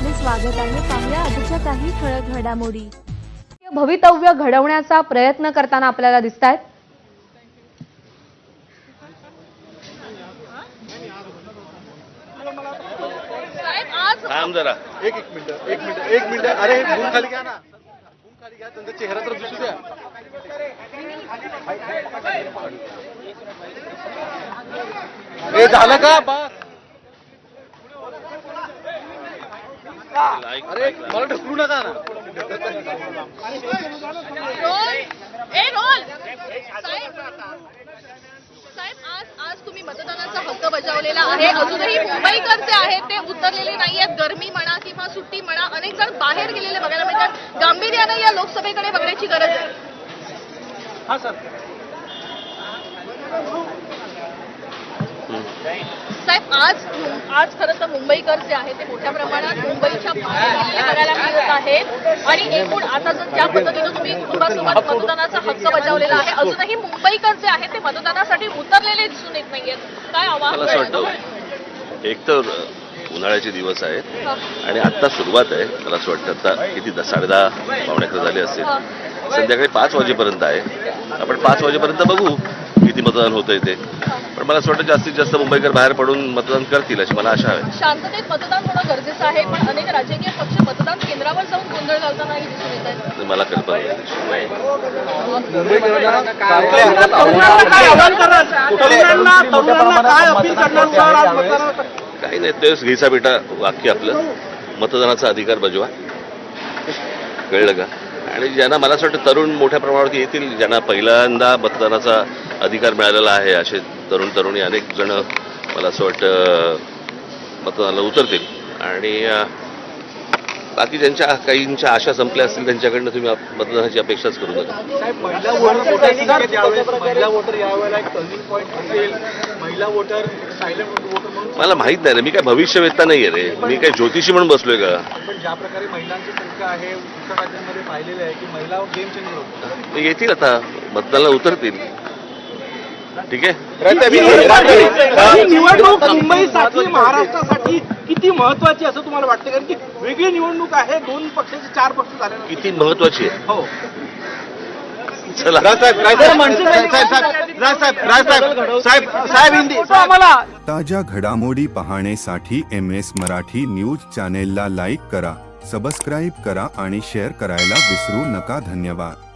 स्वागत आहे. पाहूया आजच्या काही ठळक घडामोडी. भवितव्य घडवण्याचा प्रयत्न करताना आपल्याला दिसत आहेत थांब जरा. एक एक मिनिट एक मिनिट एक मिनिट. अरे गुण खाली घ्या ना. गुण खाली घ्या त्यांचा चेहरा तर दिसू द्या. हे झालं का? बस. अरे मला ढकलू नका ना. ए रोल. साहेब आज आज तुम्ही मतदानाचा हक्क बजावलेला आहे. अजूनही मुंबईकर जे आहेत ते उतरलेले नाहीयेत. गरमी म्हणा किंवा सुट्टी म्हणा अनेक जण बाहेर गेलेले बघायला मिळतात. गांभीर्यानं या लोकसभेकडे बघण्याची गरज आहे. हा सर. साहेब आज आज खरं तर मुंबईकर जे आहेत ते मोठ्या प्रमाणात मुंबईच्या बघायला मिळत आहेत. आणि एकूण आता जर ज्या पद्धतीनं तुम्ही कुटुंबासोबत मतदानाचा हक्क बजावलेला आहे अजूनही मुंबईकर जे आहेत ते मतदानासाठी उतरलेले दिसून येत नाहीयेत. काय आव्हान? वाटतं एक तर उन्हाळ्याचे दिवस आहेत आणि आत्ता सुरुवात आहे. मला असं वाटतं आता किती दहा साडेदहा पावणे अकरा झाले असतील. संध्याकाळी पाच वाजेपर्यंत आहे. आपण पाच वाजेपर्यंत बघू. किती मतदान होतंय ते. पण मला असं वाटतं जास्तीत जास्त मुंबईकर बाहेर पडून मतदान करतील अशी मला आशा आहे. शांततेत मतदान होणं गरजेचं आहे पण अनेक राजकीय पक्ष मतदान केंद्रावर जाऊन गोंधळ घालतानाही दिसून येत आहेत. आणि मला कल्पना नाही. काही नाही तेच घ्यायचा बेटा वाक्य आपलं. मतदानाचा अधिकार बजवा. कळलं का? आणि ज्यांना मला असं वाटतं तरुण मोठ्या प्रमाणावरती येतील ज्यांना पहिल्यांदा मतदानाचा अधिकार मिळालेला आहे असे तरुण तरुणी अनेक जण मला असं वाटतं मतदानाला उतरतील. आणि बाकी ज्यांच्या काहींच्या आशा संपल्या असतील त्यांच्याकडनं तुम्ही मतदानाची अपेक्षाच करू नका. साहेब महिला वोटर वोटर यावेळेस महिला वोटर यावेळेला एक टर्निंग पॉईंट असेल. महिला वोटर सायलेंट वोटर म्हणून मला माहीत नाही रे मी काय भविष्यवेत्ता नाही आहे रे मी काय ज्योतिषी म्हणून बसलोय का? पण ज्या प्रकारे महिलांची संख्या आहे इतर राज्यांमध्ये पाहिलेलं आहे की महिला गेम चेंजर येतील आता. मतदानाला उतरतील. ठीक आहे? निवडणूक मुंबईसाठी महाराष्ट्रासाठी किती महत्वाची असं तुम्हाला वाटतं? कारण की वेगळी निवडणूक आहे दोन पक्षाचे चार पक्ष झाले किती महत्वाची आहे? हो. चला. साहेब हिंदी. आम्हाला. ताज्या घडामोडी पाहण्यासाठी एम एस मराठी न्यूज चॅनेलला लाईक करा सबस्क्राईब करा आणि शेअर करायला विसरू नका. धन्यवाद.